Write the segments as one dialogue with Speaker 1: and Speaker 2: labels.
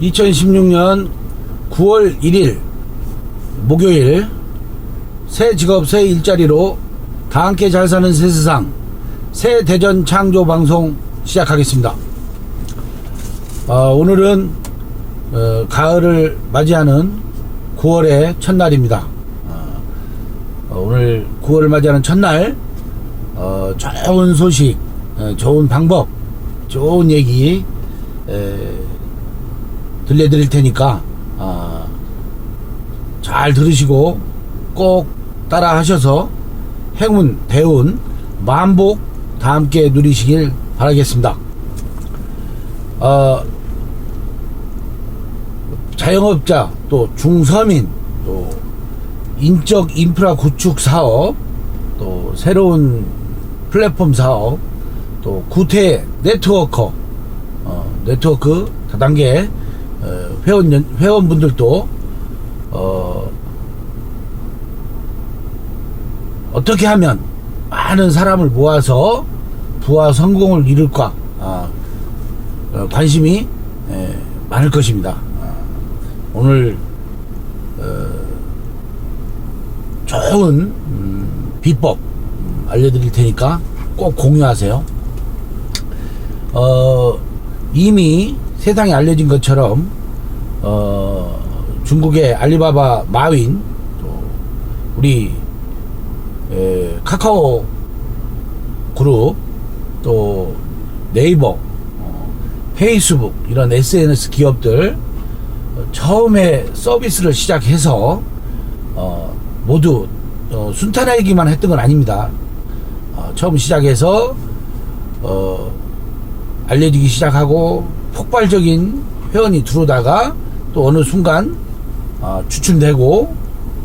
Speaker 1: 2016년 9월 1일 목요일 새 직업 새 일자리로 다 함께 잘 사는 새 세상 새 대전 창조 방송 시작하겠습니다. 어, 오늘은 어, 가을을 맞이하는 9월의 첫날입니다. 어, 어, 오늘 9월을 맞이하는 첫날 어, 좋은 소식, 어, 좋은 방법, 좋은 얘기 에, 들려드릴 테니까 아, 잘 들으시고 꼭 따라 하셔서 행운, 대운, 만복 다 함께 누리시길 바라겠습니다. 어, 자영업자 또 중서민 또 인적 인프라 구축 사업 또 새로운 플랫폼 사업 또 구태 네트워커 어, 네트워크 다단계 어, 회원 회원분들도 어, 어떻게 하면 많은 사람을 모아서 부와 성공을 이룰까 아, 어, 관심이 에, 많을 것입니다. 아, 오늘 어, 좋은 음, 비법 음, 알려드릴 테니까 꼭 공유하세요. 어, 이미 세상에 알려진 것처럼 어, 중국의 알리바바 마윈 또 우리 에, 카카오 그룹 또 네이버 어, 페이스북 이런 SNS 기업들 어, 처음에 서비스를 시작해서 어, 모두 어, 순탄하기만 했던 건 아닙니다. 어, 처음 시작해서 어, 알려지기 시작하고 폭발적인 회원이 들어오다가 또 어느 순간 어, 추출되고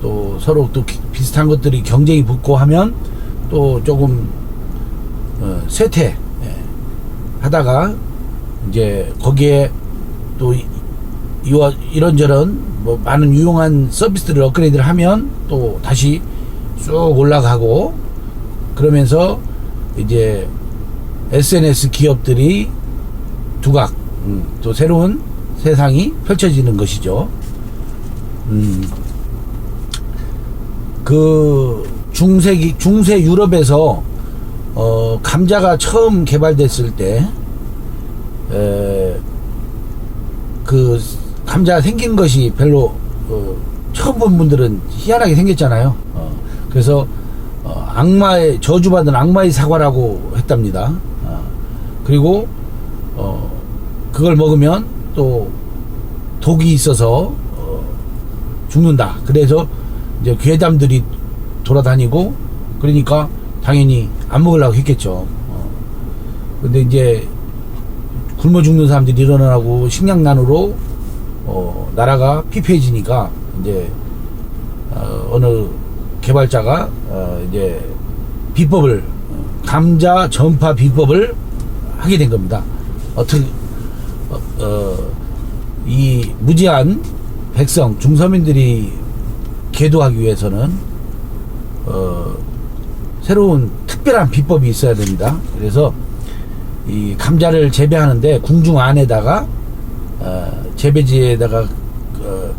Speaker 1: 또 서로 또 기- 비슷한 것들이 경쟁이 붙고 하면 또 조금 어, 쇠퇴 예, 하다가 이제 거기에 또 이- 이와 이런저런 뭐 많은 유용한 서비스들을 업그레이드를 하면 또 다시 쭉 올라가고 그러면서 이제 SNS 기업들이 두각 음, 또 새로운 세상이 펼쳐지는 것이죠. 음, 그 중세기 중세 유럽에서 어, 감자가 처음 개발됐을 때, 에, 그 감자 생긴 것이 별로 어, 처음 본 분들은 희한하게 생겼잖아요. 어, 그래서 어, 악마의 저주받은 악마의 사과라고 했답니다. 어, 그리고 어, 그걸 먹으면 또 독이 있어서 어, 죽는다. 그래서 이제 괴담들이 돌아다니고 그러니까 당연히 안 먹으려고 했겠죠. 어. 근데 이제 굶어 죽는 사람들이 일어나고 식량난으로 어, 나라가 피폐해지니까 이제 어, 어느 개발자가 어, 이제 비법을 어, 감자 전파 비법을 하게 된 겁니다. 어떻게 어, 어, 이 무지한 백성 중서민들이 계도하기 위해서는 어, 새로운 특별한 비법이 있어야 됩니다. 그래서 이 감자를 재배하는데 궁중 안에다가 어, 재배지에다가 어,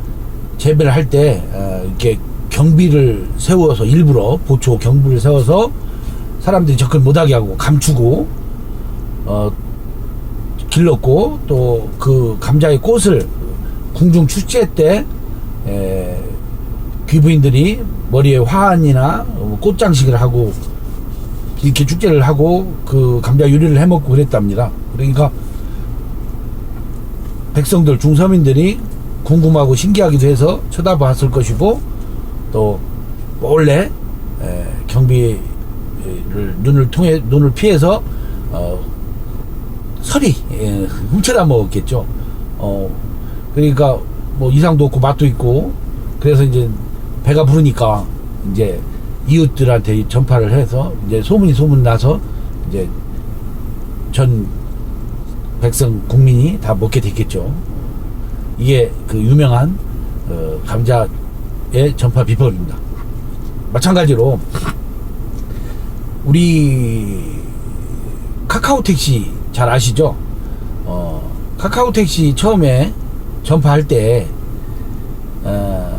Speaker 1: 재배를 할때 어, 이렇게 경비를 세워서 일부러 보초 경비를 세워서 사람들이 접근 못하게 하고 감추고 어, 길렀고 또 그 감자의 꽃을 궁중 축제 때 에, 귀부인들이 머리에 화환이나 어, 꽃장식을 하고 이렇게 축제를 하고 그 감자 요리를 해먹고 그랬답니다. 그러니까 백성들 중서민들이 궁금하고 신기하기도 해서 쳐다봤을 것이고 또 에, 경비를 눈을 통해 눈을 피해서 어, 설이 예, 훔쳐다 먹었겠죠. 어, 그러니까 뭐 이상도 없고 맛도 있고 그래서 이제 배가 부르니까 이제 이웃들한테 전파를 해서 이제 소문이 소문 나서 이제 전 백성 국민이 다 먹게 됐겠죠. 이게 그 유명한 어, 감자의 전파 비법입니다. 마찬가지로 우리 카카오 택시 잘 아시죠? 어, 카카오 택시 처음에 전파할 때 어,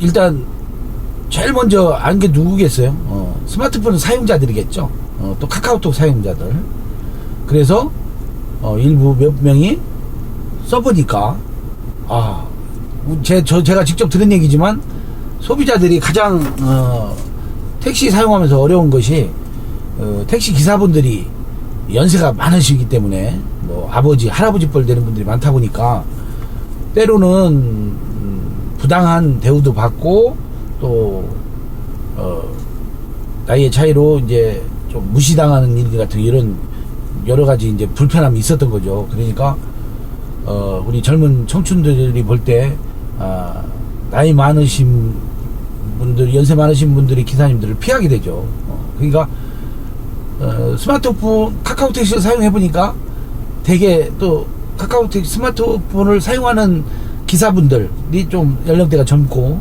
Speaker 1: 일단 제일 먼저 아는 게 누구겠어요? 어, 스마트폰 사용자들이겠죠. 어, 또 카카오톡 사용자들. 그래서 어, 일부 몇 명이 써보니까 아, 제, 저, 제가 직접 들은 얘기지만 소비자들이 가장 어, 택시 사용하면서 어려운 것이 어, 택시 기사분들이 연세가 많으시기 때문에 뭐 아버지 할아버지 뻘 되는 분들이 많다 보니까 때로는 음, 부당한 대우도 받고 또 어, 나이의 차이로 이제 좀 무시당하는 일 같은 이런 여러 가지 이제 불편함이 있었던 거죠. 그러니까 어, 우리 젊은 청춘들이 볼때 아, 나이 많으신 분들 연세 많으신 분들이 기사님들을 피하게 되죠. 어, 그러니까 어, 스마트폰 카카오 택시를 사용해 보니까 되게 또 카카오 택시 스마트폰을 사용하는 기사분들이 좀 연령대가 젊고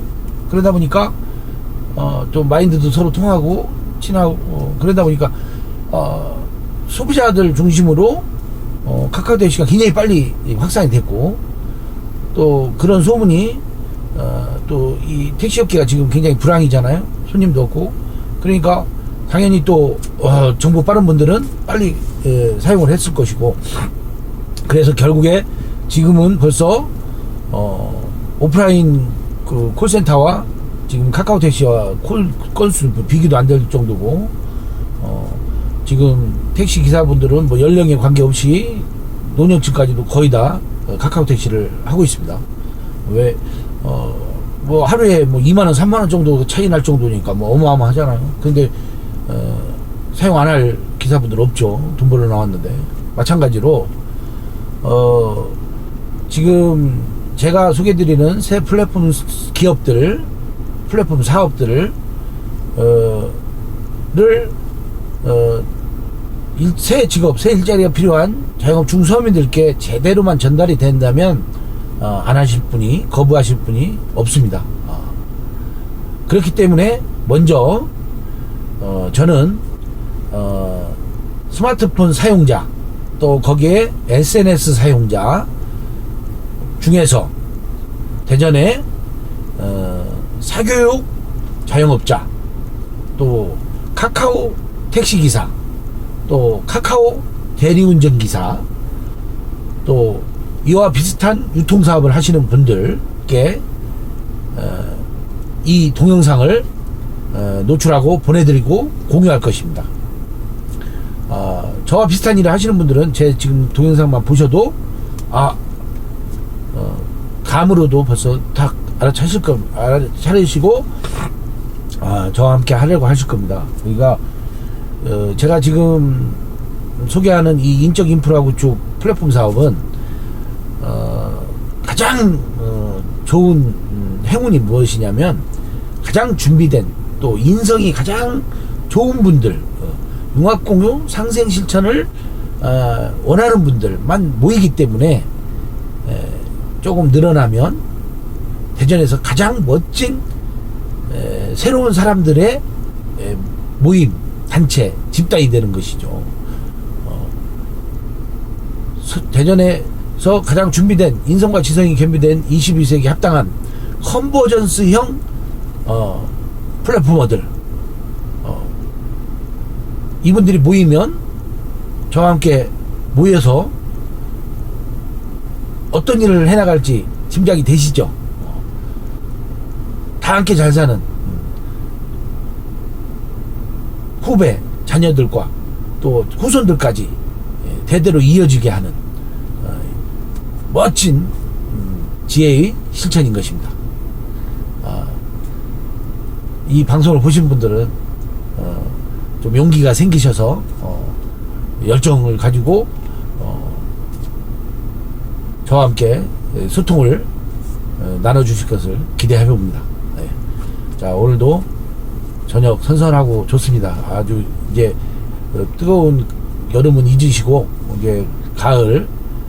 Speaker 1: 그러다 보니까 어, 좀 마인드도 서로 통하고 친하고 어, 그러다 보니까 어, 소비자들 중심으로 어, 카카오 택시가 굉장히 빨리 확산이 됐고 또 그런 소문이 어, 또 이 택시업계가 지금 굉장히 불황이잖아요. 손님도 없고 그러니까 당연히 또 어, 정보 빠른 분들은 빨리 예, 사용을 했을 것이고 그래서 결국에 지금은 벌써 어, 오프라인 그 콜센터와 지금 카카오 택시와 콜 건수 비교도 안 될 정도고 어, 지금 택시 기사분들은 뭐 연령에 관계없이 노년층까지도 거의 다 어, 카카오 택시를 하고 있습니다. 왜, 어, 뭐 하루에 뭐 2만 원, 3만 원 정도 차이 날 정도니까 뭐 어마어마하잖아요. 근데, 어, 사용 안 할 기사분들 없죠. 돈 벌러 나왔는데. 마찬가지로, 어, 지금 제가 소개드리는 새 플랫폼 기업들, 플랫폼 사업들을, 어, 를, 어, 일, 새 직업, 새 일자리가 필요한 자영업 중소민들께 제대로만 전달이 된다면 어, 안 하실 분이 거부하실 분이 없습니다. 어. 그렇기 때문에 먼저 어, 저는 어, 스마트폰 사용자 또 거기에 SNS 사용자 중에서 대전에 어, 사교육 자영업자 또 카카오 택시기사 또 카카오 대리운전기사 또 이와 비슷한 유통사업을 하시는 분들께 어, 이 동영상을 어, 노출하고 보내드리고 공유할 것입니다. 어, 저와 비슷한 일을 하시는 분들은 제 지금 동영상만 보셔도 아 어, 감으로도 벌써 다 알아차실 겁 알아차리시고 아, 저와 함께 하려고 하실 겁니다. 그러니까 어, 제가 지금 소개하는 이 인적 인프라 구축 플랫폼 사업은 어, 가장 어, 좋은 음, 행운이 무엇이냐면 가장 준비된 또 인성이 가장 좋은 분들 어, 융합공유 상생 실천을 어, 원하는 분들만 모이기 때문에 에, 조금 늘어나면 대전에서 가장 멋진 에, 새로운 사람들의 에, 모임 단체 집단이 되는 것이죠. 어, 서- 대전에서 가장 준비된 인성과 지성이 겸비된 21세기 합당한 컨버전스형 어, 플랫포머들 어, 이분들이 모이면 저와 함께 모여서 어떤 일을 해나갈지 짐작이 되시죠? 어, 다 함께 잘 사는 음, 후배 자녀들과 또 후손들까지 예, 대대로 이어지게 하는 어, 멋진 음, 지혜의 실천인 것입니다. 아, 이 방송을 보신 분들은 어, 좀 용기가 생기셔서 어, 열정을 가지고 어, 저와 함께 예, 소통을 어, 나눠주실 것을 기대해 봅니다. 네. 자 오늘도 저녁 선선하고 좋습니다. 아주 이제 어, 뜨거운 여름은 잊으시고 이제 가을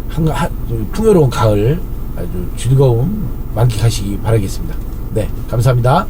Speaker 1: 한, 한, 풍요로운 가을 아주 즐거움 만끽하시기 바라겠습니다. 네, 감사합니다.